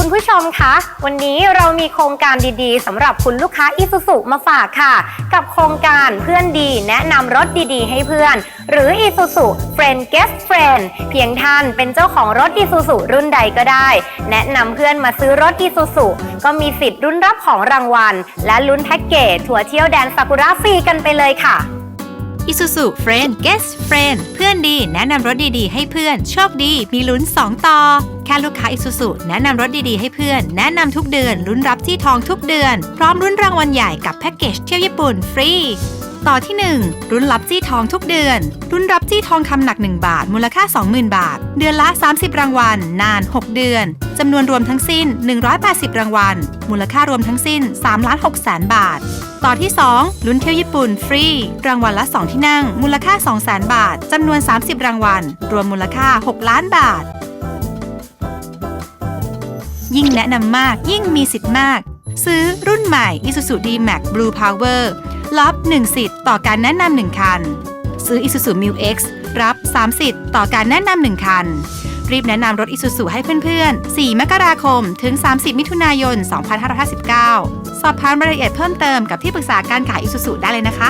คุณผู้ชมคะ วันนี้เรามีโครงการดีๆสำหรับคุณลูกค้าอีซูซุมาฝากค่ะ กับโครงการเพื่อนดีแนะนำรถดีๆ ให้เพื่อน หรือ Isuzu Friend Guest Friend เพียงท่านเป็นเจ้าของรถ Isuzu รุ่นใดก็ได้ แนะนำเพื่อนมาซื้อรถ Isuzu ก็มีสิทธิ์รุ่นรับของรางวัล และลุ้นแพ็กเกจทัวร์เที่ยวแดนซากุระฟรีกันไปเลยค่ะ Isuzu Friend Guest Friend เพื่อนดี แนะนำรถดีๆ ให้เพื่อน โชคดี มีลุ้น 2 ต่อ แค่ลูกค้า Isuzu แนะนำรถดีๆ ให้เพื่อน แนะนำทุกเดือน ลุ้นรับที่ทองทุกเดือน พร้อมรุ้นรางวัลใหญ่กับแพ็กเกจเที่ยวญี่ปุ่นฟรี ต่อที่1ลุ้นรับจี้ทองทุกเดือนลุ้นรับจี้ทองคำหนัก 1 บาท มูลค่า 20,000 บาท เดือนละ 30 รางวัล นาน 6 เดือน จำนวนรวมทั้งสิ้น 180 รางวัล มูลค่ารวมทั้งสิ้น3ล้าน6แสนบาท ต่อที่ 2 ลุ้นเที่ยวญี่ปุ่นฟรี รางวัลละ 2 ที่นั่ง มูลค่า 200,000 บาท จำนวน 30 รางวัล รวมมูลค่า 6 ล้านบาท ยิ่งแนะนำมากยิ่งมีสิทธิ์มาก ซื้อรุ่นใหม่ Isuzu D-Max Blue Power รับ 1 สิทธิ์ต่อการแนะนำ1คัน ซื้อ Isuzu Mu X รับ 3 สิทธิ์ต่อการแนะนำ1คัน รีบแนะนำรถ Isuzu ให้เพื่อนๆ 4 มกราคม ถึง 30 มิถุนายน 2559 สอบถามรายละเอียดเพิ่มเติมกับที่ปรึกษาการขาย Isuzu ได้เลยนะคะ